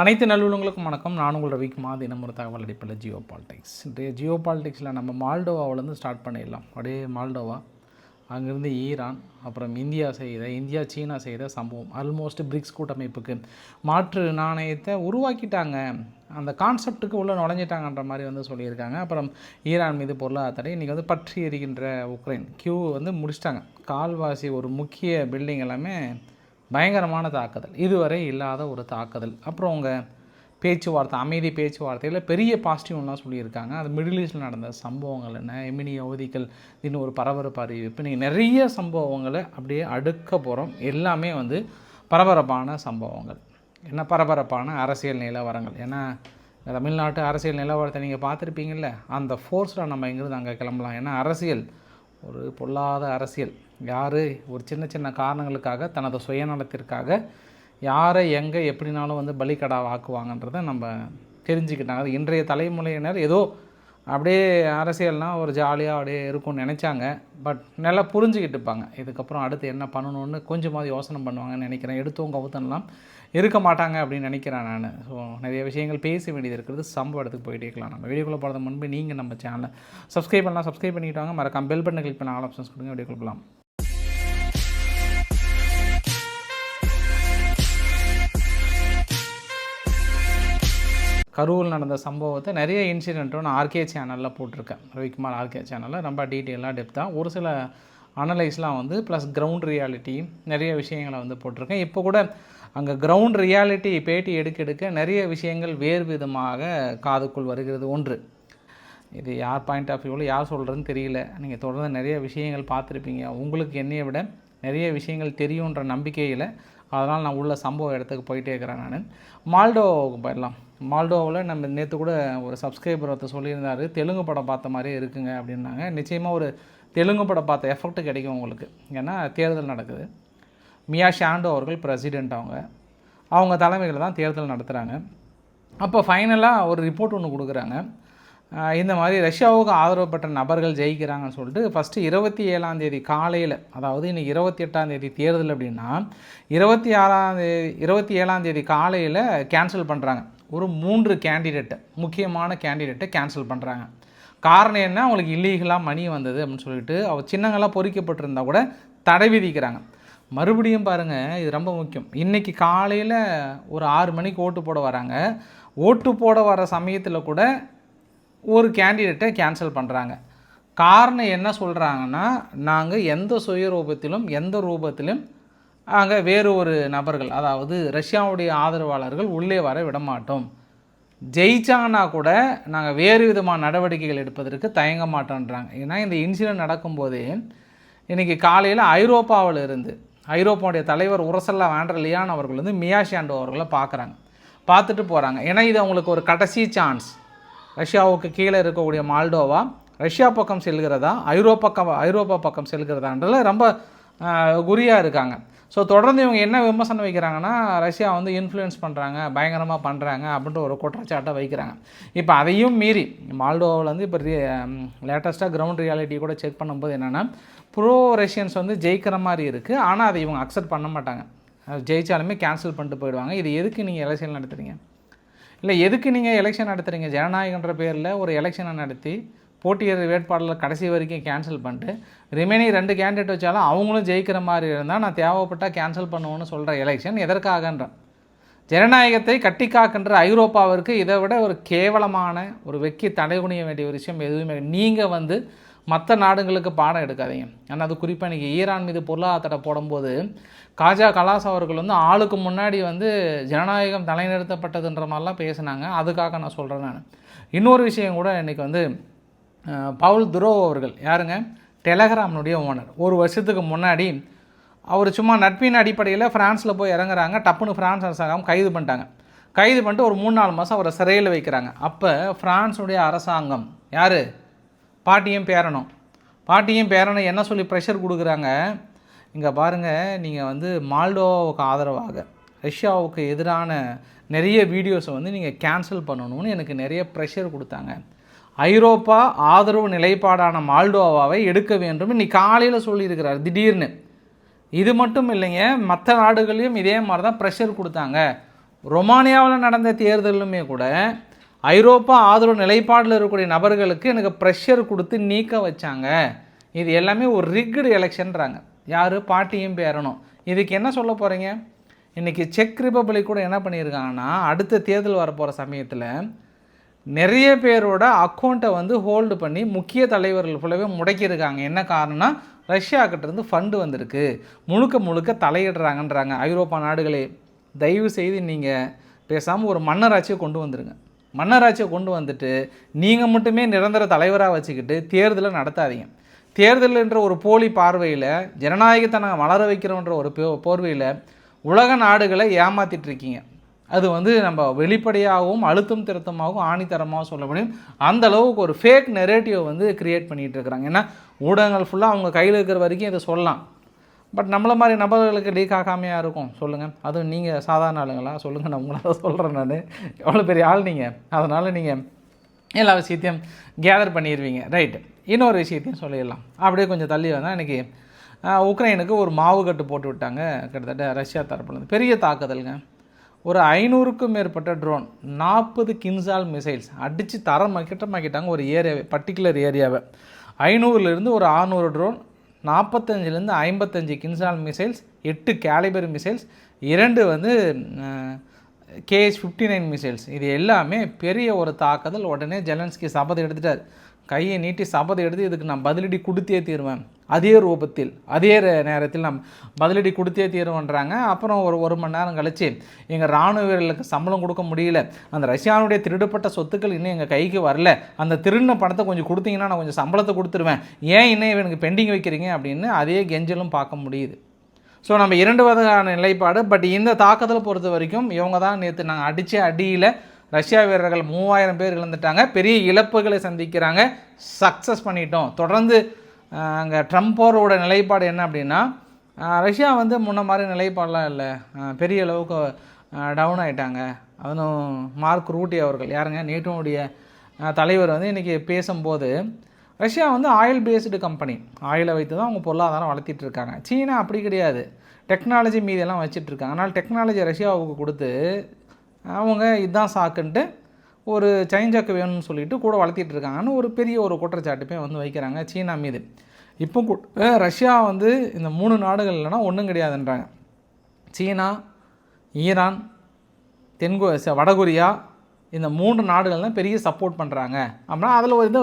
அனைத்து நல்லுள்ளங்களுக்கும் வணக்கம். நான் உங்கள் ரவிக்குமார். தினம் ஒரு தகவல் அடிப்பில் ஜியோ பாலிடிக்ஸ். இன்றைய ஜியோ பாலிடிக்ஸில் நம்ம மால்டோவாவிலேருந்து ஸ்டார்ட் பண்ணிடலாம். அப்படியே மால்டோவா. அங்கேருந்து ஈரான் அப்புறம் இந்தியா செய்த இந்தியா சீனா செய்த சம்பவம். ஆல்மோஸ்ட் பிரிக்ஸ் கூட்டமைப்புக்கு மாற்று நாணயத்தை உருவாக்கிட்டாங்க. அந்த கான்செப்ட்டுக்கு உள்ளே நுழைஞ்சிட்டாங்கன்ற மாதிரி வந்து சொல்லியிருக்காங்க. அப்புறம் ஈரான் மீது பொருளாதார தடை. இன்றைக்கி வந்து பற்றி எரிகின்ற உக்ரைன். கியூ வந்து முடிச்சிட்டாங்க. கால்வாசி ஒரு முக்கிய பில்டிங் எல்லாமே பயங்கரமான தாக்குதல். இதுவரை இல்லாத ஒரு தாக்குதல். அப்புறம் அவங்க பேச்சுவார்த்தை அமைதி பேச்சுவார்த்தையில் பெரிய பாசிட்டிவ்லாம் சொல்லியிருக்காங்க. அது மிடில் ஈஸ்டில் நடந்த சம்பவங்கள் என்ன? எமினி அவதிகள் இன்னும் ஒரு பரபரப்பு அறிவிப்பு. நீங்கள் நிறைய சம்பவங்களை அப்படியே அடுக்க போகிறோம் எல்லாமே வந்து பரபரப்பான சம்பவங்கள். என்ன பரபரப்பான அரசியல் நிலவரங்கள்? ஏன்னா தமிழ்நாட்டு அரசியல் நிலவரத்தை நீங்கள் பார்த்துருப்பீங்கள்ல அந்த ஃபோர்ஸில் நம்ம இங்கிருந்து அங்கே கிளம்பலாம்? ஏன்னா அரசியல் ஒரு பொல்லாத அரசியல். யார்? ஒரு சின்ன சின்ன காரணங்களுக்காக தனது சுயநலத்திற்காக யாரை எங்கே எப்படினாலும் வந்து பலிக்கடா வாக்குவாங்கன்றதை நம்ம தெரிஞ்சுக்கிட்டாங்க. இன்றைய தலைமுறையினர் ஏதோ அப்படியே அரசியல்னால் ஒரு ஜாலியாக அப்படியே இருக்கும்னு நினச்சாங்க. பட் நல்லா புரிஞ்சுக்கிட்டு இருப்பாங்க. இதுக்கப்புறம் அடுத்து என்ன பண்ணணும்னு கொஞ்சமாவது யோசனை பண்ணுவாங்கன்னு நினைக்கிறேன். எடுத்தோம் கவுத்தன்லாம் இருக்க மாட்டாங்க அப்படின்னு நினைக்கிறேன் நான். ஸோ நிறைய விஷயங்கள் பேச வேண்டியது இருக்கிறது சம்பவ இடத்துக்கு போயிட்டே இருக்கலாம். நம்ம வீடியோக்குள்ளே போகிறது முன்பு நீங்கள் நம்ம சேனலை சப்ஸ்கிரைப் பண்ணலாம். சப்ஸ்கிரைப் பண்ணிக்கிட்டாங்க மறக்காம பெல் பட்டனை கிளிக் பண்ண ஆல் ஆப்ஷன்ஸ் கொடுங்க. வீடியோக்குள்ள போகலாம். கரூரில் நடந்த சம்பவத்தை நிறைய இன்சிடென்ட்டும் நான் ஆர்கே சேனலில் போட்டிருக்கேன். ரவிக்குமார் ஆர்கே சேனலில் ரொம்ப டீட்டெயிலாக டெப்த்தாக ஒரு சில அனலைஸ்லாம் வந்து ப்ளஸ் கிரவுண்ட் ரியாலிட்டி நிறைய விஷயங்களை வந்து போட்டிருக்கேன். இப்போ கூட அங்கே கிரவுண்ட் ரியாலிட்டி பேட்டி எடுக்க எடுக்க நிறைய விஷயங்கள் வேறு விதமாக காதுக்குள் வருகிறது. ஒன்று இது யார் பாயிண்ட் ஆஃப் வியூவில் யார் சொல்கிறதுன்னு தெரியல. நீங்கள் தொடர்ந்து நிறைய விஷயங்கள் பார்த்துருப்பீங்க. உங்களுக்கு என்னையை விட நிறைய விஷயங்கள் தெரியுன்ற நம்பிக்கையில் அதனால் நான் உள்ள சம்பவ இடத்துக்கு போயிட்டே இருக்கிறேன் நான். மால்டோவுக்கு போயிடலாம். மால்டோவில் நம்ம நேற்று கூட ஒரு சப்ஸ்கிரைபர் ஒருத்தர் சொல்லியிருந்தார் தெலுங்கு படம் பார்த்த மாதிரியே இருக்குங்க அப்படின்னாங்க. நிச்சயமாக ஒரு தெலுங்கு படம் பார்த்த எஃபெக்ட் கிடைக்கும் உங்களுக்கு. ஏன்னா தேர்தல் நடக்குது. மியா ஷாண்டோ அவர்கள் பிரசிடெண்ட் அவங்க. அவங்க தலைமையில் தான் தேர்தல் நடத்துகிறாங்க அப்போ ஃபைனலாக ஒரு ரிப்போர்ட் ஒன்று கொடுக்குறாங்க. இந்த மாதிரி ரஷ்யாவுக்கு ஆதரவு பெற்ற நபர்கள் ஜெயிக்கிறாங்கன்னு சொல்லிட்டு ஃபஸ்ட்டு இருபத்தி ஏழாம் தேதி காலையில் அதாவது இன்னைக்கு இருபத்தி எட்டாம் தேதி தேர்தல் அப்படின்னா இருபத்தி ஆறாம் தேதி இருபத்தி ஏழாம் தேதி காலையில் கேன்சல் பண்ணுறாங்க ஒரு மூன்று கேண்டிடேட்டை முக்கியமான கேண்டிடேட்டை கேன்சல் பண்ணுறாங்க காரணம் என்ன? அவங்களுக்கு இல்லீகலாக மணி வந்தது அப்படின்னு சொல்லிட்டு அவள் சின்னங்களாக பொறிக்கப்பட்டிருந்தா கூட தடை விதிக்கிறாங்க. மறுபடியும் பாருங்கள் இது ரொம்ப முக்கியம். இன்றைக்கி காலையில் ஒரு ஆறு மணிக்கு ஓட்டு போட வராங்க. ஓட்டு போட வர சமயத்தில் கூட ஒரு கேண்டிடேட்டை கேன்சல் பண்ணுறாங்க காரணம் என்ன சொல்கிறாங்கன்னா நாங்கள் எந்த சுயரூபத்திலும் எந்த ரூபத்திலும் அங்கே வேறு ஒரு நபர்கள் அதாவது ரஷ்யாவுடைய ஆதரவாளர்கள் உள்ளே வர விடமாட்டோம். ஜெயிச்சாங்கன்னா கூட நாங்கள் வேறு விதமான நடவடிக்கைகள் எடுப்பதற்கு தயங்க மாட்டோன்றாங்க. ஏன்னா இந்த இன்சிடென்ட் நடக்கும்போது இன்றைக்கி காலையில் ஐரோப்பாவில் இருந்து ஐரோப்பாவுடைய தலைவர் உரசல்லா வேண்டர் லியான் அவர்கள் வந்து மியாஷாண்டோ அவர்களை பார்க்குறாங்க. பார்த்துட்டு போகிறாங்க ஏன்னா இது அவங்களுக்கு ஒரு கடைசி சான்ஸ் ரஷ்யாவுக்கு கீழே இருக்கக்கூடிய மால்டோவா ரஷ்யா பக்கம் செல்கிறதா ஐரோப்பா ஐரோப்பா பக்கம் செல்கிறதான்றதில் ரொம்ப குறியாக இருக்காங்க. ஸோ தொடர்ந்து இவங்க என்ன விமர்சனம் வைக்கிறாங்கன்னா ரஷ்யா வந்து இன்ஃப்ளூயன்ஸ் பண்ணுறாங்க பயங்கரமாக பண்ணுறாங்க அப்படின்ற ஒரு குற்றச்சாட்டை வைக்கிறாங்க. இப்போ அதையும் மீறி மால்டோவில் வந்து இப்போ லேட்டஸ்ட்டாக கிரவுண்ட் ரியாலிட்டி கூட செக் பண்ணும்போது என்னென்னா ப்ரோ ரஷ்யன்ஸ் வந்து ஜெயிக்கிற மாதிரி இருக்குது ஆனால் அதை இவங்க அக்செப்ட் பண்ண மாட்டாங்க. ஜெயித்தாலுமே கேன்சல் பண்ணிட்டு போயிடுவாங்க. இது எதுக்கு நீங்கள் எலெக்ஷன் நடத்துறீங்க? இல்லை எதுக்கு நீங்கள் எலெக்ஷன் நடத்துகிறீங்க ஜனநாயகன்ற பேரில் ஒரு எலெக்ஷனை நடத்தி போட்டியிடுற வேட்பாளர் கடைசி வரைக்கும் கேன்சல் பண்ணிட்டு ரிமைனிங் ரெண்டு கேண்டிடேட் வச்சாலும் அவங்களும் ஜெயிக்கிற மாதிரி இருந்தால் நான் தேவைப்பட்டால் கேன்சல் பண்ணுவோன்னு சொல்கிற எலெக்ஷன் எதற்காகன்றேன் ஜனநாயகத்தை கட்டி காக்கின்ற ஐரோப்பாவிற்கு இதை விட ஒரு கேவலமான ஒரு வெக்கி தடைகுனிய வேண்டிய ஒரு விஷயம் எதுவுமே நீங்கள் வந்து மற்ற நாடுங்களுக்கு பாடம் எடுக்காதீங்க. ஆனால் அது குறிப்பாக இன்றைக்கி ஈரான் மீது பொருளாதார தடை போடும்போது காஜா கலாஸ் அவர்கள் வந்து ஆளுக்கு முன்னாடி வந்து ஜனநாயகம் தலைநிறுத்தப்பட்டதுன்ற மாதிரிலாம் பேசினாங்க. அதுக்காக நான் சொல்கிறேன் நான். இன்னொரு விஷயம் கூட இன்றைக்கி வந்து பவுல் துரோ அவர்கள். யாருங்க? டெலகிராம்னுடைய ஓனர். ஒரு வருஷத்துக்கு முன்னாடி அவர் சும்மா நட்பின் அடிப்படையில் ஃப்ரான்ஸில் போய் இறங்குறாங்க. டப்புன்னு ஃப்ரான்ஸ் அரசாங்கம் கைது பண்ணிட்டாங்க. கைது பண்ணிட்டு ஒரு மூணு நாலு மாதம் அவரை சிறையில் வைக்கிறாங்க. அப்போ ஃப்ரான்ஸுடைய அரசாங்கம் யார்? பாட்டியும் பேரனும். பாட்டியும் பேரனும் என்ன சொல்லி ப்ரெஷர் கொடுக்குறாங்க? இங்கே பாருங்கள் நீங்கள் வந்து மால்டோவுக்கு ஆதரவாக ரஷ்யாவுக்கு எதிரான நிறைய வீடியோஸை வந்து நீங்கள் கேன்சல் பண்ணணும்னு எனக்கு நிறைய ப்ரெஷர் கொடுத்தாங்க. ஐரோப்பா ஆதரவு நிலைப்பாடான மால்டோவாவை எடுக்க வேண்டும். இன்னைக்கு காலையில் சொல்லியிருக்கிறார் திடீர்னு. இது மட்டும் இல்லைங்க மற்ற நாடுகளையும் இதே மாதிரி தான் ப்ரெஷர் கொடுத்தாங்க. ரொமானியாவில் நடந்த தேர்தலுமே கூட ஐரோப்பா ஆதரவு நிலைப்பாடில் இருக்கக்கூடிய நபர்களுக்கு எனக்கு ப்ரெஷர் கொடுத்து நீக்க வச்சாங்க. இது எல்லாமே ஒரு ரிக்டு எலெக்ஷன்றாங்க யார்? பாட்டியும் பேரணும். இதுக்கு என்ன சொல்ல போகிறீங்க இன்றைக்கி செக் ரிப்பப்ளிக் கூட என்ன பண்ணியிருக்காங்கன்னா அடுத்த தேர்தல் வரப்போகிற சமயத்தில் நிறைய பேரோட அக்கௌண்ட்டை வந்து ஹோல்டு பண்ணி முக்கிய தலைவர்கள் ஃபுல்லாகவே முடக்கியிருக்காங்க. என்ன காரணம்னா ரஷ்யா கிட்டேருந்து ஃபண்டு வந்திருக்கு. முழுக்க முழுக்க தலையிடுறாங்கன்றாங்க. ஐரோப்பா நாடுகளே தயவு செய்து நீங்கள் பேசாமல் ஒரு மன்னராட்சியை கொண்டு வந்துருங்க. மன்னராட்சியை கொண்டு வந்துட்டு நீங்கள் மட்டுமே நிரந்தர தலைவராக வச்சுக்கிட்டு தேர்தலை நடத்தாதீங்க. தேர்தல் என்ற ஒரு போலி பார்வையில் ஜனநாயகத்தை நாங்கள் வளர வைக்கிறோன்ற ஒரு போர்வையில் உலக நாடுகளை ஏமாத்திட்டு இருக்கீங்க. அது வந்து நம்ம வெளிப்படையாகவும் அழுத்தம் திருத்தமாகவும் ஆணித்தரமாகவும் சொல்ல முடியும். அந்த அளவுக்கு ஒரு ஃபேக் நெரேட்டிவ் வந்து கிரியேட் பண்ணிகிட்டு இருக்கிறாங்க. ஏன்னா ஊடகங்கள் ஃபுல்லாக அவங்க கையில் இருக்கிற வரைக்கும் இதை சொல்லலாம். பட் நம்மளை மாதிரி நபர்களுக்கு லீக் ஆகாமையாக இருக்கும்? சொல்லுங்கள் அதுவும் நீங்கள் சாதாரண ஆளுங்களா? சொல்லுங்கள் நான் உங்களை சொல்கிறேன் நான். எவ்வளோ பெரிய ஆள் நீங்கள் அதனால் நீங்கள் எல்லா விஷயத்தையும் கேதர் பண்ணிடுவீங்க ரைட்டு இன்னொரு விஷயத்தையும் சொல்லிடலாம். அப்படியே கொஞ்சம் தள்ளி வந்தால் இன்றைக்கி உக்ரைனுக்கு ஒரு மாவு கட்டு போட்டு விட்டாங்க. கிட்டத்தட்ட ரஷ்யா தரப்புலேருந்து பெரிய தாக்குதலுங்க. ஒரு ஐநூறுக்கும் மேற்பட்ட ட்ரோன் நாற்பது கின்சால் மிசைல்ஸ் அடித்து தரமாக்கிட்டமாக்கிட்டாங்க ஒரு ஏரியாவை பர்டிகுலர் ஏரியாவை ஐநூறுலேருந்து ஒரு ஆறுநூறு ட்ரோன் நாற்பத்தஞ்சிலேருந்து ஐம்பத்தஞ்சு கின்சால் மிசைல்ஸ் எட்டு கேலிபர் மிசைல்ஸ் இரண்டு வந்து கேஎஸ் ஃபிஃப்டி நைன் மிசைல்ஸ் இது எல்லாமே பெரிய ஒரு தாக்குதல். உடனே ஜெலன்ஸ்கி சபதம் எடுத்துட்டார். கையை நீட்டி சபதம் எடுத்து இதுக்கு நான் பதிலடி கொடுத்தே தீருவேன். அதே ரூபத்தில் அதே நேரத்தில் நான் பதிலடி கொடுத்தே தீருவேன்றாங்க. அப்புறம் ஒரு ஒரு மணி நேரம் கழித்து எங்கள் இராணுவ வீரர்களுக்கு சம்பளம் கொடுக்க முடியல. அந்த ரஷ்யானுடைய திருடப்பட்ட சொத்துக்கள் இன்னும் எங்கள் கைக்கு வரல. அந்த திருடின பணத்தை கொஞ்சம் கொடுத்தீங்கன்னா நான் கொஞ்சம் சம்பளத்தை கொடுத்துருவேன். ஏன் இன்னும் இவனுக்கு பெண்டிங் வைக்கிறீங்க? அப்படின்னு அதே கெஞ்சலும் பார்க்க முடியுது. ஸோ நம்ம இரண்டு வகையான நிலைப்பாடு. பட் இந்த தாக்குதல் பொறுத்த வரைக்கும் இவங்க தான் நேற்று நாங்கள் அடித்த அடியில் ரஷ்யா வீரர்கள் மூவாயிரம் பேர் இழந்துட்டாங்க. பெரிய இழப்புகளை சந்திக்கிறாங்க. சக்ஸஸ் பண்ணிட்டோம். தொடர்ந்து அங்கே ட்ரம்போரோட நிலைப்பாடு என்ன அப்படின்னா ரஷ்யா வந்து முன்ன மாதிரி நிலைப்பாடெலாம் இல்லை. பெரிய அளவுக்கு டவுன் ஆயிட்டாங்க. அதுவும் மார்க் ரூட்டி அவர்கள். யாருங்க? நேட்டோடைய தலைவர் வந்து இன்றைக்கி பேசும்போது ரஷ்யா வந்து ஆயில் பேஸ்டு கம்பெனி ஆயிலை வைத்து தான் அவங்க பொருளாதாரம் வளர்த்திட்டு இருக்காங்க. சீனா அப்படி கிடையாது. டெக்னாலஜி மீதியெல்லாம் வச்சுட்ருக்காங்க இருக்காங்க. ஆனால் டெக்னாலஜி ரஷ்யாவுக்கு கொடுத்து அவங்க இதுதான் சாக்குன்ட்டு ஒரு சைன்ஜாக்கு வேணும்னு சொல்லிட்டு கூட வளர்த்திட்டு இருக்காங்கன்னு ஒரு பெரிய ஒரு குற்றச்சாட்டுப்பே வந்து வைக்கிறாங்க சீனா மீது. இப்போ கூட ரஷ்யா வந்து இந்த மூணு நாடுகள் இல்லைன்னா ஒன்றும் கிடையாதுன்றாங்க. சீனா ஈரான் தென்கொ வடகொரியா இந்த மூன்று நாடுகள் தான் பெரிய சப்போர்ட் பண்ணுறாங்க அப்படின்னா அதில் வந்து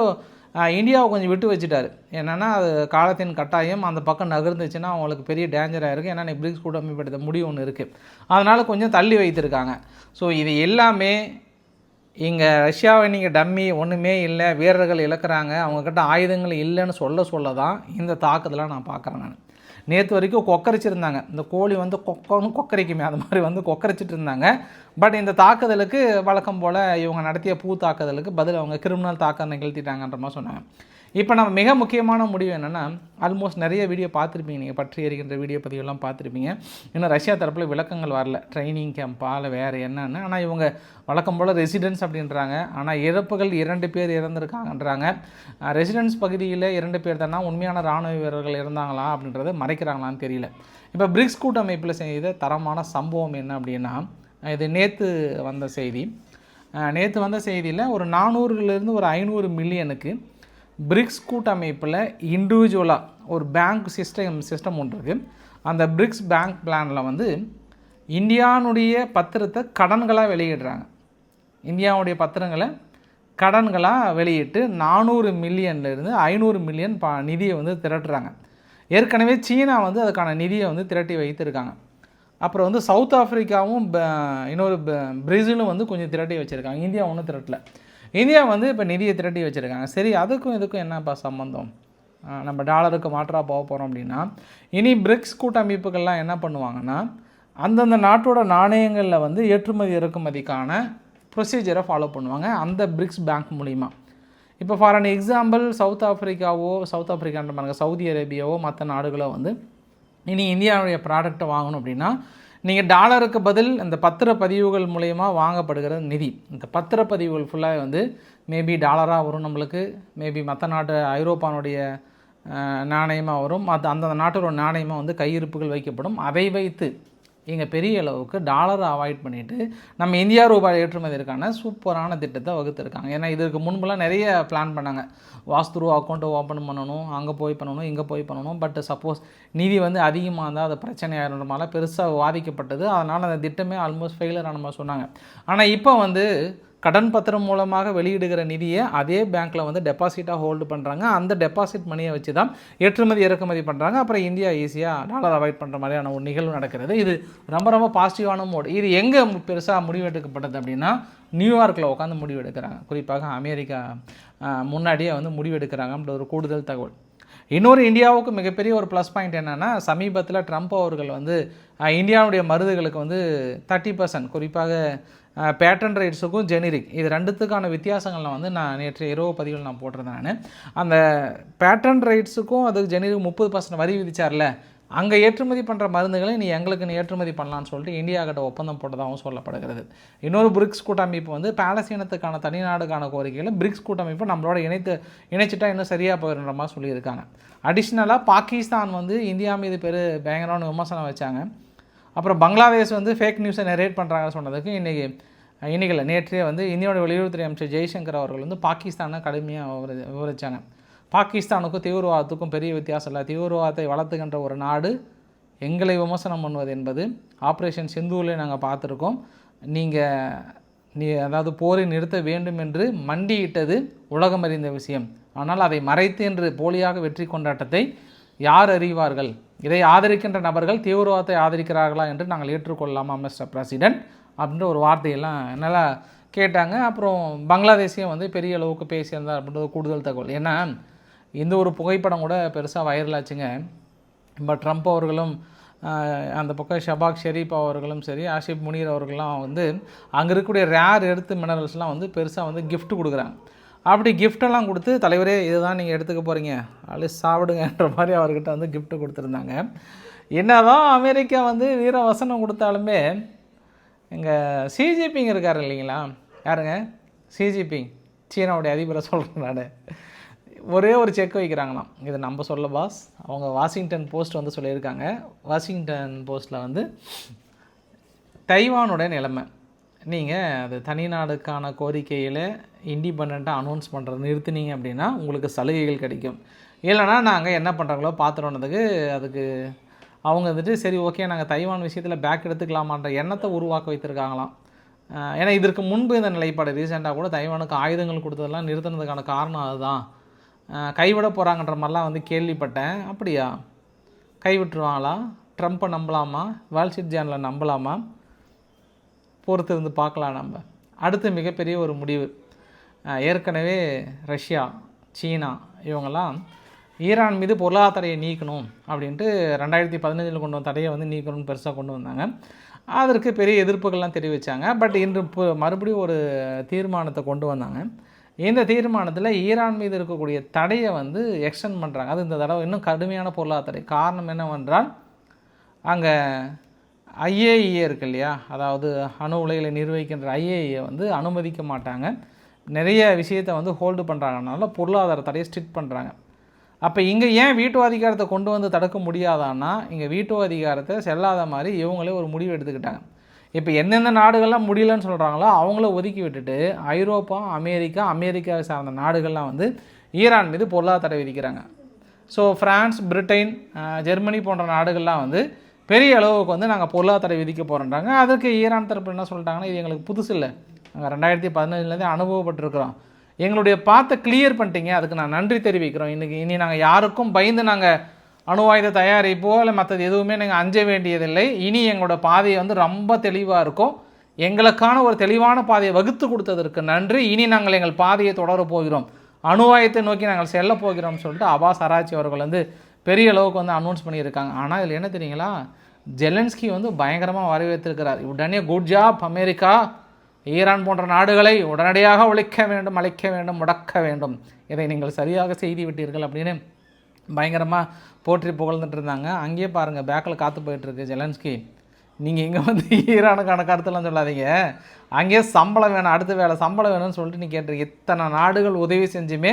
இந்தியாவை கொஞ்சம் விட்டு வச்சுட்டார். என்னென்னா அது காலத்தின் கட்டாயம் அந்த பக்கம் நகர்ந்துச்சுன்னா அவங்களுக்கு பெரிய டேஞ்சராக இருக்குது ஏன்னா பிரிக்ஸ் கூட்டமைப்படுத்த முடிவு ஒன்று இருக்குது அதனால் கொஞ்சம் தள்ளி வைத்திருக்காங்க. ஸோ இது எல்லாமே இங்கே ரஷ்யாவை நீங்கள் டம்மி ஒன்றுமே இல்லை வீரர்கள் இழக்கிறாங்க அவங்கக்கிட்ட ஆயுதங்கள் இல்லைன்னு சொல்ல சொல்ல தான் இந்த தாக்குதலாக நான் பார்க்குறேன் நான். நேற்று வரைக்கும் கொக்கரிச்சிருந்தாங்க. இந்த கோழி வந்து கொக்கன்னு கொக்கரிக்குமே அது மாதிரி வந்து கொக்கரிச்சிட்டு இருந்தாங்க பட் இந்த தாக்குதலுக்கு வழக்கம் போல் இவங்க நடத்திய பூ தாக்குதலுக்கு பதில் அவங்க கிரிமினல் தாக்கம் நிகழ்த்திட்டாங்கன்ற மாதிரி சொன்னாங்க. இப்போ நம்ம மிக முக்கியமான முடிவு என்னென்னா ஆல்மோஸ்ட் நிறைய வீடியோ பார்த்துருப்பீங்க. நீங்கள் பற்றி எறிகின்ற வீடியோ பதிவெல்லாம் பார்த்துருப்பீங்க. இன்னும் ரஷ்யா தரப்பில் விளக்கங்கள் வரல. ட்ரைனிங் கேம்பா இல்லை வேறு என்னென்னு. ஆனால் இவங்க வழக்கம் போல் ரெசிடென்ஸ் அப்படின்றாங்க. ஆனால் இறப்புகள் இரண்டு பேர் இறந்துருக்காங்கன்றாங்க. ரெசிடென்ஸ் பகுதியில் இரண்டு பேர் தானா உண்மையான இராணுவ வீரர்கள் இருந்தாங்களா அப்படின்றத மறைக்கிறாங்களான்னு தெரியல. இப்போ பிரிக்ஸ் கூட்டமைப்பில் செய்த தரமான சம்பவம் என்ன அப்படின்னா இது நேற்று வந்த செய்தி. நேற்று வந்த செய்தியில் ஒரு நானூறுலேருந்து ஒரு ஐநூறு மில்லியனுக்கு பிரிக்ஸ் கூட்டமைப்பில் இண்டிவிஜுவலாக ஒரு பேங்க் சிஸ்டம் சிஸ்டம் ஒன்று இருக்குது அந்த பிரிக்ஸ் பேங்க் பிளானில் வந்து இந்தியானுடைய பத்திரத்தை கடன்களாக வெளியிடுறாங்க. இந்தியாவுடைய பத்திரங்களை கடன்களாக வெளியிட்டு நானூறு மில்லியன்லேருந்து ஐநூறு மில்லியன் ப நிதியை வந்து திரட்டுறாங்க. ஏற்கனவே சீனா வந்து அதுக்கான நிதியை வந்து திரட்டி வைத்திருக்காங்க. அப்புறம் வந்து சவுத் ஆஃப்ரிக்காவும் ப- இன்னொரு பிரேசிலும் வந்து கொஞ்சம் திரட்டி வச்சுருக்காங்க. இந்தியா ஒன்றும் திரட்டல. இந்தியா வந்து இப்போ நிதியை திரட்டி வச்சுருக்காங்க. சரி அதுக்கும் இதுக்கும் என்னப்பா சம்மந்தம் நம்ம டாலருக்கு மாற்றாக போக போகிறோம் அப்படின்னா இனி பிரிக்ஸ் கூட்டமைப்புகள்லாம் என்ன பண்ணுவாங்கன்னா அந்தந்த நாட்டோட நாணயங்களில் வந்து ஏற்றுமதி இறக்குமதிக்கான ப்ரொசீஜரை ஃபாலோ பண்ணுவாங்க அந்த பிரிக்ஸ் பேங்க் மூலிமா இப்போ ஃபார் அன் எக்ஸாம்பிள் சவுத் ஆஃப்ரிக்காவோ சவுத் ஆஃப்ரிக்கான்ற பாருங்கள் சவுதி அரேபியாவோ மற்ற நாடுகளோ வந்து இனி இந்தியாவுடைய ப்ராடக்ட்டை வாங்கணும் அப்படின்னா நீங்கள் டாலருக்கு பதில் இந்த பத்திரப்பதிவுகள் மூலயமா வாங்கப்படுகிறது நிதி. இந்த பத்திரப்பதிவுகள் ஃபுல்லாக வந்து மேபி டாலராக வரும் நம்மளுக்கு. மேபி மற்ற நாட்டு ஐரோப்பானுடைய நாணயமாக வரும். மற்ற அந்தந்த நாட்டோட நாணயமாக வந்து கையிருப்புகள் வைக்கப்படும். அதை வைத்து இங்கே பெரிய அளவுக்கு டாலரை அவாய்ட் பண்ணிவிட்டு நம்ம இந்தியா ரூபாய் ஏற்றுமதிக்கான சூப்பரான திட்டத்தை வகுத்துருக்காங்க. ஏன்னா இதற்கு முன்பெல்லாம் நிறைய பிளான் பண்ணாங்க. வாஸ்துரு அக்கௌண்ட்டை ஓப்பன் பண்ணணும் அங்கே போய் பண்ணணும் இங்கே போய் பண்ணணும். பட் சப்போஸ் நிதி வந்து அதிகமாக இருந்தால் அது பிரச்சனை பெருசாக வாதிக்கப்பட்டது. அதனால் அந்த திட்டமே ஆல்மோஸ்ட் ஃபெயிலர் ஆன மாதிரி சொன்னாங்க. ஆனால் இப்போ வந்து கடன் பத்திரம் மூலமாக வெளியிடுகிற நிதியை அதே பேங்க்கில் வந்து டெபாசிட்டாக ஹோல்டு பண்ணுறாங்க அந்த டெபாசிட் மணியை வச்சு தான் ஏற்றுமதி இறக்குமதி பண்ணுறாங்க அப்புறம் இந்தியா ஈஸியாக டாலர் அவாய்ட் பண்ணுற மாதிரியான ஒரு நிகழ்வு நடக்கிறது. இது ரொம்ப ரொம்ப பாசிட்டிவான மோடு இது எங்கே பெருசாக முடிவெடுக்கப்பட்டது அப்படின்னா நியூயார்க்கில் உட்காந்து முடிவெடுக்கிறாங்க. குறிப்பாக அமெரிக்கா முன்னாடியே வந்து முடிவெடுக்கிறாங்க ஒரு கூடுதல் தகவல். இன்னொரு இந்தியாவுக்கு மிகப்பெரிய ஒரு ப்ளஸ் பாயிண்ட் என்னென்னா சமீபத்தில் ட்ரம்ப் அவர்கள் வந்து இந்தியாவுடைய மருந்துகளுக்கு வந்து தேர்ட்டி பர்சன்ட் குறிப்பாக பேட்டன் ரைட்ஸுக்கும் ஜெனரிக் இது ரெண்டுத்துக்கான வித்தியாசங்களை வந்து நான் நேற்று இரவு பதிவில் நான் போட்டிருந்தேன் நான். அந்த பேட்டன் ரைட்ஸுக்கும் அது ஜெனரிக் முப்பது பர்சன்ட் வரி விதிச்சார்ல அங்கே ஏற்றுமதி பண்ணுற மருந்துகளை நீ எங்களுக்கு ஏற்றுமதி பண்ணலான்னு சொல்லிட்டு இந்தியா கிட்ட ஒப்பந்தம் போட்டதாகவும் சொல்லப்படுகிறது. இன்னொரு பிரிக்ஸ் கூட்டமைப்பு வந்து பாலஸ்தீனத்துக்கான தனிநாடுக்கான கோரிக்கையில் பிரிக்ஸ் கூட்டமைப்பு நம்மளோட இணைத்து இணைச்சிட்டா இன்னும் சரியாக போயிடுற மாதிரி சொல்லியிருக்காங்க. அடிஷ்னலாக பாகிஸ்தான் வந்து இந்தியா மீது பெரு பயங்கரமான விமர்சனம் வச்சாங்க. அப்புறம் பங்களாதேஷ் வந்து ஃபேக் நியூஸை நெரேட் பண்ணுறாங்கன்னு சொன்னதுக்கு இன்றைக்கி இன்றைக்கி நேற்றே வந்து இந்தியாவோட வெளியுறவுத்துறை அமைச்சர் ஜெய்சங்கர் அவர்கள் வந்து பாகிஸ்தானை கடுமையாக விவரி விவரிச்சாங்க. பாகிஸ்தானுக்கும் தீவிரவாதத்துக்கும் பெரிய வித்தியாசம் இல்லை. தீவிரவாதத்தை வளர்த்துக்கின்ற ஒரு நாடு எங்களை விமர்சனம் பண்ணுவது என்பது ஆப்ரேஷன் சிந்துவிலே நாங்கள் பார்த்துருக்கோம். நீங்கள் நீ அதாவது போரை நிறுத்த வேண்டும் என்று மண்டியிட்டது உலகம் அறிந்த விஷயம். ஆனால் அதை மறைத்து என்று போலியாக வெற்றி கொண்டாட்டத்தை யார் அறிவார்கள்? இதை ஆதரிக்கின்ற நபர்கள் தீவிரவாதத்தை ஆதரிக்கிறார்களா என்று நாங்கள் ஏற்றுக்கொள்ளலாமா மிஸ்டர் பிரசிடென்ட்? அப்படின்ற ஒரு வார்த்தையெல்லாம் நல்லா கேட்டாங்க. அப்புறம் பங்களாதேஷையும் வந்து பெரிய அளவுக்கு பேசியிருந்தார் அப்படின்றது கூடுதல் தகவல். ஏன்னா இந்த ஒரு புகைப்படம் கூட பெருசாக வைரல் ஆச்சுங்க. இப்போ ட்ரம்ப் அவர்களும் அந்த பக்கம் ஷபாக் ஷெரீப் அவர்களும் சரி ஆஷிப் முனீர் அவர்கள்லாம் வந்து அங்கே இருக்கக்கூடிய ரேர் எடுத்து மினரல்ஸ்லாம் வந்து பெருசாக வந்து கிஃப்ட் கொடுக்குறாங்க. அப்படி கிஃப்டெல்லாம் கொடுத்து தலைவரே இதுதான் நீங்கள் எடுத்துக்க போகிறீங்க அப்படி சாப்பிடுங்கன்ற மாதிரி அவர்கிட்ட வந்து கிஃப்ட்டு கொடுத்துருந்தாங்க. என்னதான் அமெரிக்கா வந்து வீர வசனம் கொடுத்தாலுமே இங்கே சிஜிபிங் இருக்கார் இல்லைங்களா? யாருங்க? சிஜிபிங் சீனாவுடைய அதிபரை சொல்கிறேன் நான். ஒரே ஒரு செக் வைக்கிறாங்களாம். இது நம்ம சொல்ல பாஸ் அவங்க வாஷிங்டன் போஸ்ட் வந்து சொல்லியிருக்காங்க. வாஷிங்டன் போஸ்ட்டில் வந்து தைவானோட நிலைமை. நீங்கள் அது தனி நாடுக்கான கோரிக்கையில் இண்டிபெண்ட்டாக அனௌன்ஸ் பண்ணுறது நிறுத்துனீங்க அப்படின்னா உங்களுக்கு சலுகைகள் கிடைக்கும். இல்லைனா நாங்கள் என்ன பண்ணுறாங்களோ பார்த்துறோன்னதுக்கு அதுக்கு அவங்க வந்துட்டு சரி ஓகே நாங்கள் தைவான் விஷயத்தில் பேக் எடுத்துக்கலாமான்ற எண்ணத்தை உருவாக்க வைத்திருக்காங்களாம். ஏன்னா இதற்கு முன்பு இந்த நிலைப்பாடு ரீசெண்டாக கூட தைவானுக்கு ஆயுதங்கள் கொடுத்ததெல்லாம் நிறுத்தினதுக்கான காரணம் அதுதான். கைவிட போகிறாங்கன்ற மாதிரிலாம் வந்து கேள்விப்பட்டேன். அப்படியா? கைவிட்டுருவாங்களா? ட்ரம்ப்பை நம்பலாமா? வால்ஸ்ட்ரீட் ஜேர்னலை நம்பலாமா? பொறுத்து இருந்து பார்க்கலாம் நம்ம. அடுத்து மிகப்பெரிய ஒரு முடிவு. ஏற்கனவே ரஷ்யா சீனா இவங்கெல்லாம் ஈரான் மீது பொருளாதார தடையை நீக்கணும் அப்படின்ட்டு ரெண்டாயிரத்தி பதினஞ்சில் கொண்டு வந்த தடையை வந்து நீக்கணும்னு பெருசாக கொண்டு வந்தாங்க. அதற்கு பெரிய எதிர்ப்புகள்லாம் தெரிவித்தாங்க பட் இன்று மறுபடியும் ஒரு தீர்மானத்தை கொண்டு வந்தாங்க. இந்த தீர்மானத்தில் ஈரான் மீது இருக்கக்கூடிய தடையை வந்து எக்ஸ்டெண்ட் பண்ணுறாங்க அது இந்த தடவை இன்னும் கடுமையான பொருளாதார தடை. காரணம் என்னவென்றால் அங்கே ஐஏஇஏ இருக்கு இல்லையா? அதாவது அணு உலைகளை நிர்வகிக்கின்ற ஐஏஇஏ வந்து அனுமதிக்க மாட்டாங்க. நிறைய விஷயத்தை வந்து ஹோல்டு பண்ணுறாங்கனால பொருளாதார தடையை ஸ்ட்ரிக்ட் பண்ணுறாங்க அப்போ இங்கே ஏன் வீட்டு அதிகாரத்தை கொண்டு வந்து தடுக்க முடியாதான்னா இங்கே வீட்டு அதிகாரத்தை செல்லாத மாதிரி இவங்களே ஒரு முடிவு எடுத்துக்கிட்டாங்க. இப்போ எந்தெந்த நாடுகள்லாம் முடியலன்னு சொல்கிறாங்களோ அவங்கள ஒதுக்கி விட்டுட்டு ஐரோப்பா அமெரிக்கா அமெரிக்காவை சார்ந்த நாடுகள்லாம் வந்து ஈரான் மீது பொருளாதார தடை விதிக்கிறாங்க ஸோ ஃப்ரான்ஸ் பிரிட்டன் ஜெர்மனி போன்ற நாடுகள்லாம் வந்து பெரிய அளவுக்கு வந்து நாங்கள் பொருளாதார தடை விதிக்க போகிறோன்றாங்க அதற்கு ஈரான் தரப்பு என்ன சொல்லிட்டாங்கன்னா இது எங்களுக்கு புதுசு இல்லை. நாங்கள் ரெண்டாயிரத்தி பதினஞ்சுலேருந்தே அனுபவப்பட்டிருக்கிறோம். எங்களுடைய பாத்தை கிளியர் பண்ணிட்டீங்க. அதுக்கு நான் நன்றி தெரிவிக்கிறோம். இன்றைக்கி இனி நாங்கள் யாருக்கும் பயந்து நாங்கள் அணுவாயுத தயாரிப்போ இல்லை மற்றது எதுவுமே நீங்கள் அஞ்ச வேண்டியதில்லை. இனி எங்களோட பாதையை வந்து ரொம்ப தெளிவாக இருக்கும். எங்களுக்கான ஒரு தெளிவான பாதையை வகுத்து கொடுத்ததற்கு நன்றி. இனி நாங்கள் எங்கள் பாதையை தொடர போகிறோம். நோக்கி நாங்கள் செல்ல போகிறோம்னு சொல்லிட்டு அபாஸ் அராச்சி அவர்கள் வந்து பெரிய அளவுக்கு வந்து அனௌன்ஸ் பண்ணியிருக்காங்க. ஆனால் இதில் என்ன தெரியுங்களா? ஜெலன்ஸ்கி வந்து பயங்கரமாக வரவேற்றிருக்கிறார். உடனே குட் ஜாப் அமெரிக்கா. ஈரான் போன்ற நாடுகளை உடனடியாக ஒழிக்க வேண்டும் அழைக்க வேண்டும் முடக்க வேண்டும். இதை நீங்கள் சரியாக செய்து விட்டீர்கள் அப்படின்னு பயங்கரமாக போற்றி புகழ்ந்துட்டு இருந்தாங்க அங்கேயே பாருங்கள் பேக்கில் காத்து போயிட்டுருக்கு ஜெலன்ஸ்கி. நீங்கள் இங்கே வந்து ஈரானுக்கான கருத்துலாம் சொல்லாதீங்க. அங்கேயே சம்பளம் வேணும் அடுத்த வேலை சம்பளம் வேணும்னு சொல்லிட்டு நீ கேட்டிருக்கீங்க இத்தனை நாடுகள் உதவி செஞ்சுமே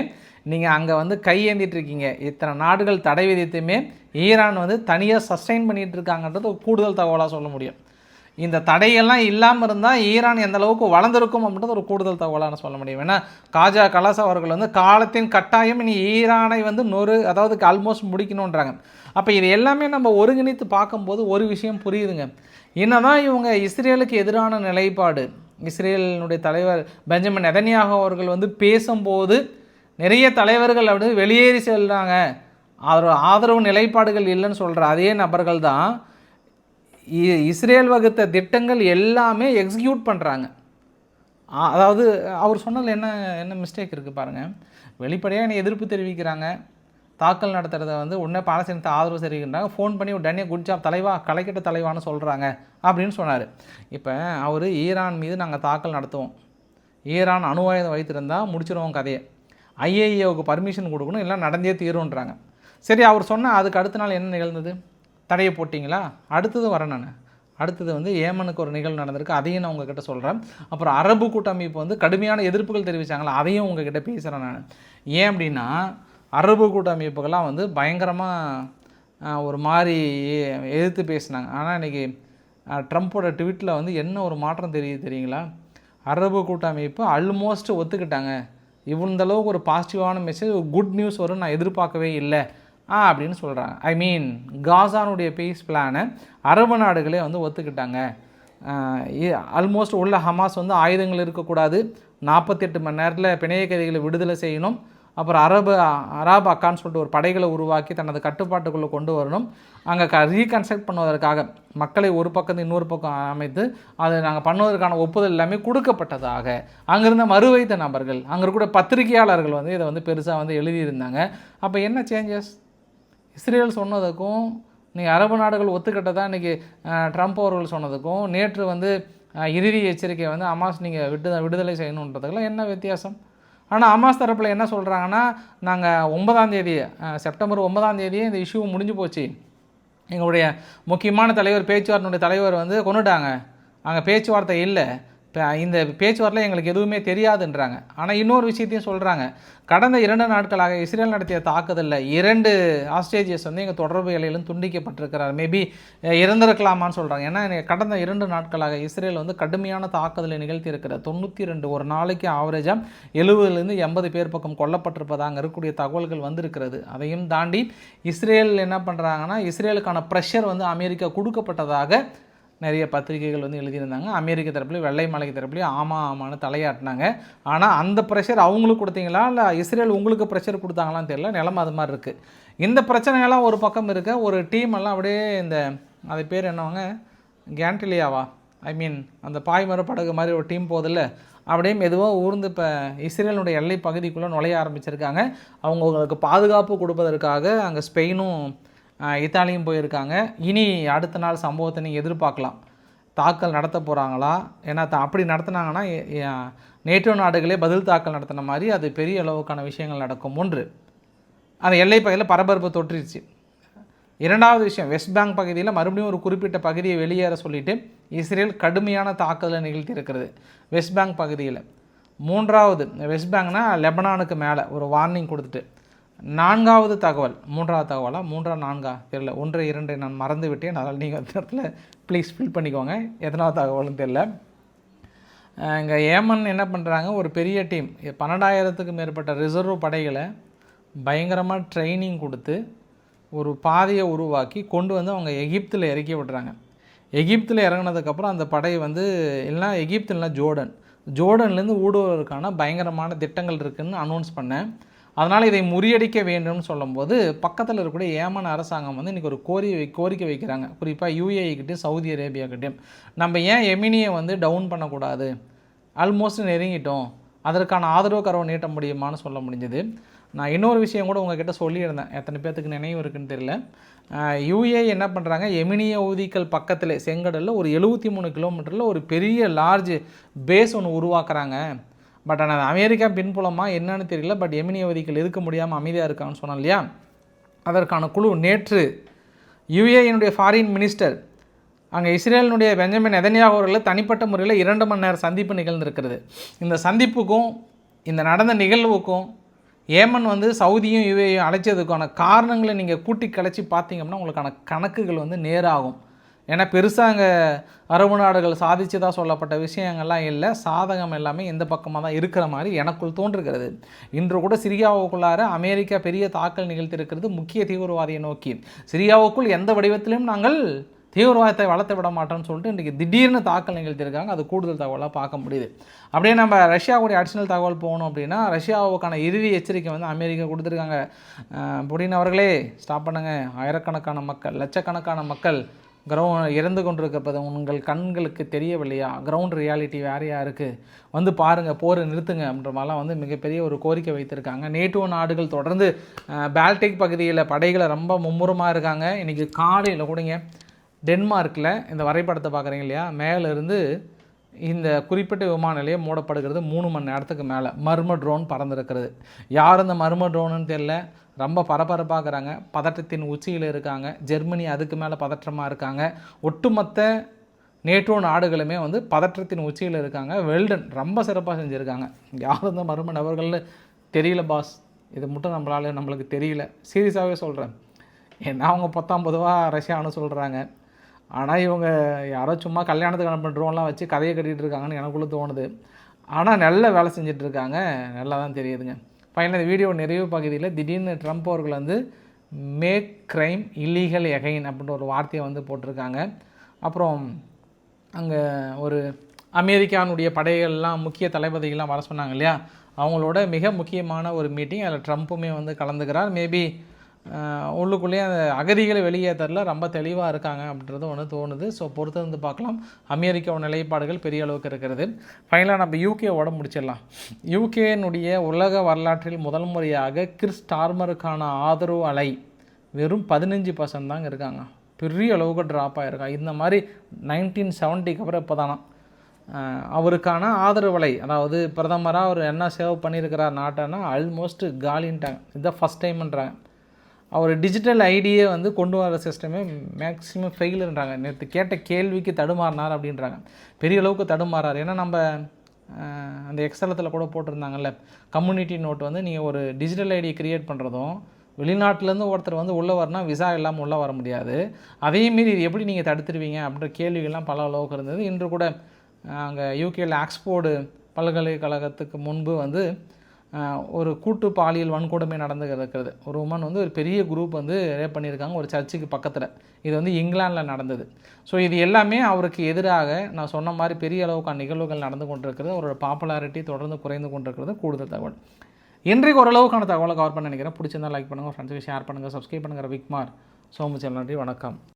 நீங்கள் அங்கே வந்து கையேந்திட்டு இருக்கீங்க இத்தனை நாடுகள் தடை விதித்துமே ஈரான் வந்து தனியாக சஸ்டைன் பண்ணிகிட்டு இருக்காங்கன்றது கூடுதல் தகவலாக சொல்ல முடியும். இந்த தடையெல்லாம் இல்லாமல் இருந்தால் ஈரான் எந்த அளவுக்கு வளர்ந்துருக்கும் அப்படின்றது ஒரு கூடுதல் தகவலாக சொல்ல முடியும். ஏன்னா காஜா கலாஸ் அவர்கள் வந்து காலத்தின் கட்டாயம் இனி ஈரானை வந்து நொறு அதாவது ஆல்மோஸ்ட் முடிக்கணுன்றாங்க அப்போ இது எல்லாமே நம்ம ஒருங்கிணைத்து பார்க்கும்போது ஒரு விஷயம் புரியுதுங்க. என்னதான் இவங்க இஸ்ரேலுக்கு எதிரான நிலைப்பாடு இஸ்ரேலினுடைய தலைவர் பெஞ்சமின் நெதன்யாக அவர்கள் வந்து பேசும்போது நிறைய தலைவர்கள் அப்படி வெளியேறி செல்கிறாங்க அவர் ஆதரவு நிலைப்பாடுகள் இல்லைன்னு சொல்கிற அதே நபர்கள் தான் இஸ்ரேல் வகுத்த திட்டங்கள் எல்லாமே எக்ஸிக்யூட் பண்ணுறாங்க அதாவது அவர் சொன்னதில் என்ன என்ன மிஸ்டேக் இருக்குது பாருங்கள் வெளிப்படையாக என்னை எதிர்ப்பு தெரிவிக்கிறாங்க. தாக்கல் நடத்துகிறத வந்து உடனே பாலஸ்தீனத்தை ஆதரவு தெரிவிக்கின்றாங்க ஃபோன் பண்ணி உடனே குட் ஜாப் தலைவா கலைக்கட்ட தலைவான்னு சொல்கிறாங்க அப்படின்னு சொன்னார். இப்போ அவர் ஈரான் மீது நாங்கள் தாக்கல் நடத்துவோம். ஈரான் அணு ஆயுதம் வைத்திருந்தால் முடிச்சிருவோம் கதையை. ஐஏஏவுக்கு பர்மிஷன் கொடுக்கணும் எல்லாம் நடந்தே தீரும்ன்றாங்க. சரி அவர் சொன்ன அதுக்கு அடுத்த நாள் என்ன நிகழ்ந்தது? தடையை போட்டிங்களா? அடுத்தது வரேன் நான். அடுத்தது வந்து ஏமனுக்கு ஒரு நிகழ்வு நடந்திருக்கு. அதையும் நான் உங்ககிட்ட சொல்கிறேன் அப்புறம் அரபு கூட்டமைப்பு வந்து கடுமையான எதிர்ப்புகள் தெரிவித்தாங்களா அதையும் உங்ககிட்ட பேசுகிறேன் நான். ஏன் அப்படின்னா அரபு கூட்டமைப்புகள்லாம் வந்து பயங்கரமாக ஒரு மாதிரி எதிர்த்து பேசினாங்க. ஆனால் இன்றைக்கி ட்ரம்ப்போட ட்வீட்டில் வந்து என்ன ஒரு மாற்றம் தெரியுது தெரியுங்களா? அரபு கூட்டமைப்பு ஆல்மோஸ்ட் ஒத்துக்கிட்டாங்க. இவ்வளந்தளவுக்கு ஒரு பாசிட்டிவான மெசேஜ் ஒரு குட் நியூஸ் வரும் நான் எதிர்பார்க்கவே இல்லை. அப்படின்னு சொல்கிறாங்க ஐ மீன் காசானுடைய பீஸ் பிளானை அரபு நாடுகளே வந்து ஒத்துக்கிட்டாங்க. ஆல்மோஸ்ட் உள்ள ஹமாஸ் வந்து ஆயுதங்கள் இருக்கக்கூடாது. நாற்பத்தெட்டு மணி நேரத்தில் பிணைய கைதிகளை விடுதலை செய்யணும். அப்புறம் அரபு அராப் அக்கான்னு சொல்லிட்டு ஒரு படைகளை உருவாக்கி தனது கட்டுப்பாட்டுக்குள்ளே கொண்டு வரணும். அங்கே க ரீகன்ஸ்ட்ரக்ட் பண்ணுவதற்காக மக்களை ஒரு பக்கம் இன்னொரு பக்கம் அமைத்து அதை நாங்கள் பண்ணுவதற்கான ஒப்புதல் எல்லாமே கொடுக்கப்பட்டதாக. அங்கிருந்த மறுவைத்த நபர்கள் அங்கே இருக்கிற பத்திரிகையாளர்கள் வந்து இதை வந்து பெருசாக வந்து எழுதியிருந்தாங்க. அப்போ என்ன சேஞ்சஸ் இஸ்ரேல் சொன்னதுக்கும் இன்றைக்கி அரபு நாடுகள் ஒத்துக்கிட்டதா இன்றைக்கி ட்ரம்ப் அவர்கள் சொன்னதுக்கும் நேற்று வந்து இறுதி எச்சரிக்கை வந்து அமாஸ் நீங்கள் விடுத விடுதலை செய்யணுன்றதுக்கெல்லாம் என்ன வித்தியாசம்? ஆனால் அமாஸ் தரப்பில் என்ன சொல்கிறாங்கன்னா நாங்கள் ஒன்பதாம் தேதி செப்டம்பர் ஒன்பதாம் தேதியே இந்த இஷ்யூ முடிஞ்சு போச்சு. எங்களுடைய முக்கியமான தலைவர் பேச்சுவார்த்தையுடைய தலைவர் வந்து கொண்டுட்டாங்க. அங்கே பேச்சுவார்த்தை இல்லை. இப்போ இந்த பேச்சுவார்த்தையில் எங்களுக்கு எதுவுமே தெரியாதுன்றாங்க. ஆனால் இன்னொரு விஷயத்தையும் சொல்கிறாங்க கடந்த இரண்டு நாட்களாக இஸ்ரேல் நடத்திய தாக்குதலில் இரண்டு ஆஸ்ட்ரேஜியஸ் வந்து எங்கள் தொடர்பு இலையிலும் துண்டிக்கப்பட்டிருக்கிறார். மேபி இறந்திருக்கலாமான்னு சொல்கிறாங்க ஏன்னா கடந்த இரண்டு நாட்களாக இஸ்ரேல் வந்து கடுமையான தாக்குதலை நிகழ்த்தி இருக்கிற தொண்ணூற்றி ரெண்டு ஒரு நாளைக்கு ஆவரேஜாக எழுபதுலேருந்து எண்பது பேர் பக்கம் கொல்லப்பட்டிருப்பதாக இருக்கக்கூடிய தகவல்கள் வந்திருக்கிறது. அதையும் தாண்டி இஸ்ரேல் என்ன பண்ணுறாங்கன்னா இஸ்ரேலுக்கான ப்ரெஷர் வந்து அமெரிக்கா கொடுக்கப்பட்டதாக நிறைய பத்திரிகைகள் வந்து எழுதியிருந்தாங்க. அமெரிக்க தரப்புலையும் வெள்ளை மாளிகை தரப்புலையும் ஆமாம் ஆமான்னு தலையாட்டினாங்க. ஆனால் அந்த ப்ரெஷர் அவங்களுக்கு கொடுத்தீங்களா? இல்லை இஸ்ரேல் உங்களுக்கு ப்ரெஷர் கொடுத்தாங்களான்னு தெரியல. நிலம அது மாதிரி இருக்குது இந்த பிரச்சனையெல்லாம் ஒரு பக்கம் இருக்க. ஒரு டீம் எல்லாம் அப்படியே இந்த அது பேர் என்னவாங்க? கேண்டிலியாவா? ஐ மீன் அந்த பாய்மர படகு மாதிரி ஒரு டீம் போதில்ல அப்படியே மெதுவாக ஊர்ந்து இப்போ இஸ்ரேலுடைய எல்லை பகுதிக்குள்ளே நுழைய ஆரம்பிச்சிருக்காங்க. அவங்களுக்கு பாதுகாப்பு கொடுப்பதற்காக அங்கே ஸ்பெயினும் இத்தாலியும் போயிருக்காங்க. இனி அடுத்த நாள் சம்பவத்தை நீங்கள் எதிர்பார்க்கலாம். தாக்கல் நடத்த போகிறாங்களா ஏன்னா த- அப்படி நடத்துனாங்கன்னா நேட்டோ நாடுகளே பதில் தாக்கல் நடத்தின மாதிரி அது பெரிய அளவுக்கான விஷயங்கள் நடக்கும். ஒன்று அந்த எல்லை பகுதியில் பரபரப்பு தொற்றிருச்சு. இரண்டாவது விஷயம் வெஸ்ட் பேங்க் பகுதியில் மறுபடியும் ஒரு குறிப்பிட்ட பகுதியை வெளியேற சொல்லிட்டு இஸ்ரேல் கடுமையான தாக்குதலை நிகழ்த்தி இருக்கிறது வெஸ்ட் பேங்க் பகுதியில். மூன்றாவது வெஸ்ட் பேங்க்னால் லெபனானுக்கு மேலே ஒரு வார்னிங் கொடுத்துட்டு நான்காவது தகவல் மூன்றாவது தகவலா? மூன்றா நான்கா? தெரியல. ஒன்று இரண்டை நான் மறந்து விட்டேன் அதனால் நீங்கள் அந்த இடத்துல ப்ளீஸ் ஃபில் பண்ணிக்கோங்க. எத்தனாவது தகவல்னு தெரில இங்கே ஏமன் என்ன பண்ணுறாங்க ஒரு பெரிய டீம் பன்னெண்டாயிரத்துக்கு மேற்பட்ட ரிசர்வ் படைகளை பயங்கரமாக ட்ரைனிங் கொடுத்து ஒரு பாதையை உருவாக்கி கொண்டு வந்து அவங்க எகிப்தில் இறக்கி விடுறாங்க. எகிப்தில் இறங்குனதுக்கப்புறம் அந்த படை வந்து இல்லைனா எகிப்து இல்லைனா ஜோர்டன். ஜோர்டன்லேருந்து ஊடுருவதற்கான பயங்கரமான திட்டங்கள் இருக்குதுன்னு அனௌன்ஸ் பண்ணேன். அதனால் இதை முறியடிக்க வேண்டும்னு சொல்லும்போது பக்கத்தில் இருக்கக்கூடிய ஏமன் அரசாங்கம் வந்து இன்றைக்கி ஒரு கோரி கோரிக்கை வைக்கிறாங்க. குறிப்பாக யூஏஇக்கிட்டையும் சவுதி அரேபியாக்கிட்டையும் நம்ம ஏன் எமினியை வந்து டவுன் பண்ணக்கூடாது? ஆல்மோஸ்ட் நெருங்கிட்டோம். அதற்கான ஆதரவு கரவை நீட்ட முடியுமான்னு சொல்ல முடிஞ்சது. நான் இன்னொரு விஷயம் கூட உங்ககிட்ட சொல்லியிருந்தேன். எத்தனை பேர்த்துக்கு நினைவு இருக்குன்னு தெரியல. யூஏ என்ன பண்ணுறாங்க எமினிய ஊதிக்கல் பக்கத்தில் செங்கடலில் ஒரு எழுபத்தி மூணு கிலோமீட்டரில் ஒரு பெரிய லார்ஜ் பேஸ் ஒன்று உருவாக்குறாங்க. பட் ஆனால் அமெரிக்கா பின்புலமாக என்னன்னு தெரியல பட் எமினி அவதிகள் இருக்க முடியாமல் அமைதியாக இருக்கான்னு சொன்னோம் இல்லையா? அதற்கான குழு நேற்று யுஏயினுடைய ஃபாரின் மினிஸ்டர் அங்கே இஸ்ரேலினுடைய பெஞ்சமின் எதனியாக அவர்கள் தனிப்பட்ட முறையில் இரண்டு மணி நேரம் சந்திப்பு நிகழ்ந்திருக்கிறது. இந்த சந்திப்புக்கும் இந்த நடந்த நிகழ்வுக்கும் ஏமன் வந்து சவுதியும் யுஏயும் அழைச்சதுக்கான காரணங்களை நீங்கள் கூட்டி கழிச்சு பார்த்தீங்கன்னா உங்களுக்கான கணக்குகள் வந்து நேராகும். ஏன்னா பெருசாக அங்கே அரபு நாடுகள் சாதிச்சதாக சொல்லப்பட்ட விஷயங்கள்லாம் இல்லை. சாதகம் எல்லாமே இந்த பக்கமாக தான் இருக்கிற மாதிரி எனக்குள் தோன்றுகிறது. இன்று கூட சிரியாவுக்குள்ளார அமெரிக்கா பெரிய தாக்கல் நிகழ்த்தியிருக்கிறது முக்கிய தீவிரவாதியை நோக்கி. சிரியாவுக்குள் எந்த வடிவத்திலும் நாங்கள் தீவிரவாதத்தை வளர்த்து விட மாட்டோம்னு சொல்லிட்டு இன்றைக்கி திடீர்னு தாக்கல் நிகழ்த்தியிருக்காங்க. அது கூடுதல் தகவலாக பார்க்க முடியுது. அப்படியே நம்ம ரஷ்யாவுடைய அடிஷனல் தகவல் போகணும் அப்படின்னா ரஷ்யாவுக்கான இறுதி எச்சரிக்கை வந்து அமெரிக்கா கொடுத்துருக்காங்க. அஹ் புடின் அவர்களே ஸ்டாப் பண்ணுங்கள் ஆயிரக்கணக்கான மக்கள் லட்சக்கணக்கான மக்கள் கிரவுண்ட் இறந்து கொண்டிருக்கப்பது உங்கள் கண்களுக்கு தெரியவில்லையா? கிரவுண்ட் ரியாலிட்டி வேறையா இருக்குது வந்து பாருங்கள் போரை நிறுத்துங்க அப்படின்ற மாதிரிலாம் வந்து மிகப்பெரிய ஒரு கோரிக்கை வைத்திருக்காங்க. நேட்டோ நாடுகள் தொடர்ந்து பால்டிக் பகுதியில் படைகளை ரொம்ப மும்முரமாக இருக்காங்க. இன்றைக்கி காலையில் கூடங்க டென்மார்க்கில் இந்த வரைபடத்தை பார்க்குறீங்க இல்லையா? மேலேருந்து இந்த குறிப்பிட்ட விமான நிலையம் மூடப்படுகிறது மூணு மணி நேரத்துக்கு மேலே. மர்ம ட்ரோன் பறந்துருக்கிறது. யார் இந்த மர்ம ட்ரோனுன்னு தெரியல. ரொம்ப பரபரப்பாகிறாங்க பதட்டத்தின் உச்சியில் இருக்காங்க. ஜெர்மனி அதுக்கு மேலே பதற்றமாக இருக்காங்க. ஒட்டுமொத்த நேட்டோ நாடுகளுமே வந்து பதற்றத்தின் உச்சியில் இருக்காங்க. வெல்டன் ரொம்ப சிறப்பாக செஞ்சுருக்காங்க. யார் இந்த மர்ம நபர்கள்னு தெரியல பாஸ் இது மட்டும் நம்மளால நம்மளுக்கு தெரியல. சீரியஸாகவே சொல்கிறேன் ஏன்னா அவங்க பத்தாம் பொதுவாக ரஷ்யான்னு சொல்கிறாங்க ஆனால் இவங்க யாரோ சும்மா கல்யாணத்துக்கு அனுப்புற ட்ரோன்லாம் வச்சு கதையை கட்டிகிட்டு இருக்காங்கன்னு எனக்குள்ளே தோணுது. ஆனால் நல்ல வேலை செஞ்சுட்டு இருக்காங்க. நல்லா தான் தெரியுதுங்க. ஃபைனல் இந்த வீடியோ நிறைவு பகுதியில் திடீர்னு ட்ரம்ப் அவர்கள் வந்து மேக் க்ரைம் இல்லீகல் எகைன் அப்படின்ற ஒரு வார்த்தையை வந்து போட்டிருக்காங்க. அப்புறம் அங்கே ஒரு அமெரிக்கானுடைய படைகள்லாம் முக்கிய தளபதிகள்லாம் வர சொன்னாங்க இல்லையா? அவங்களோட மிக முக்கியமான ஒரு மீட்டிங் அதில் ட்ரம்ப்புமே வந்து கலந்துக்கிறார். மேபி உள்ளுக்குள்ளேயே அந்த அகதிகளை வெளியேற்றல ரொம்ப தெளிவாக இருக்காங்க அப்படின்றது ஒன்று தோணுது. ஸோ பொறுத்து வந்து பார்க்கலாம். அமெரிக்காவோட நிலைப்பாடுகள் பெரிய அளவுக்கு இருக்கிறது. ஃபைனலாக நம்ம யூகேவோட முடிச்சிடலாம். யூகேனுடைய உலக வரலாற்றில் முதல் முறையாக கிறிஸ் டார்மருக்கான ஆதரவு அலை வெறும் பதினஞ்சு பர்சன்ட் தாங்க இருக்காங்க. பெரிய அளவுக்கு ட்ராப் ஆகிருக்காங்க இந்த மாதிரி நைன்டீன் செவன்ட்டிக்கு அப்புறம் இப்போ தானா அவருக்கான ஆதரவு விலை அதாவது பிரதமராக அவர் என்ன சேவ் பண்ணியிருக்கிறார் நாட்டைன்னா ஆல்மோஸ்ட் காலின்ட்டாங்க. இதுதான் ஃபஸ்ட் டைம்ன்றாங்க அவர் டிஜிட்டல் ஐடியை வந்து கொண்டு வர சிஸ்டமே மேக்ஸிமம் ஃபெயிலுன்றாங்க நேற்று கேட்ட கேள்விக்கு தடுமாறினார் அப்படின்றாங்க. பெரிய அளவுக்கு தடுமாறார். ஏன்னா நம்ம அந்த எக்ஸலத்தில் கூட போட்டிருந்தாங்கல்ல கம்யூனிட்டி நோட் வந்து நீங்கள் ஒரு டிஜிட்டல் ஐடி க்ரியேட் பண்ணுறதும் வெளிநாட்டிலேருந்து ஒருத்தர் வந்து உள்ளே வரனா விசா இல்லாமல் உள்ளே வர முடியாது. அதே மீறி இது எப்படி நீங்கள் தடுத்துருவீங்க அப்படின்ற கேள்விகள்லாம் பல அளவுக்கு இருந்தது. இன்று கூட அங்கே யூகேயில் ஆக்ஸ்போர்டு பல்கலைக்கழகத்துக்கு முன்பு வந்து ஒரு கூட்டு பாலியல் வன்கொடுமை நடந்து இருக்கிறது ஒரு உமன் வந்து ஒரு பெரிய குரூப் வந்து ரேப் பண்ணியிருக்காங்க ஒரு சர்ச்சுக்கு பக்கத்தில். இது வந்து இங்கிலாந்தில் நடந்தது. ஸோ இது எல்லாமே அவருக்கு எதிராக நான் சொன்ன மாதிரி பெரிய அளவுக்கான நிகழ்வுகள் நடந்து கொண்டிருக்கிறது. அவரோட பாப்புலாரிட்டி தொடர்ந்து குறைந்து கொண்டிருக்கிறது. கூடுதல் தகவல். இன்றைக்கு ஓரளவுக்கான தகவலை கவர் பண்ண நினைக்கிறேன். பிடிச்சிருந்தா லைக் பண்ணுங்கள் ஃப்ரெண்ட்ஸுக்கு ஷேர் பண்ணுங்கள் சப்ஸ்கிரைப் பண்ணுங்கள் ஸோ மச் நன்றி வணக்கம்.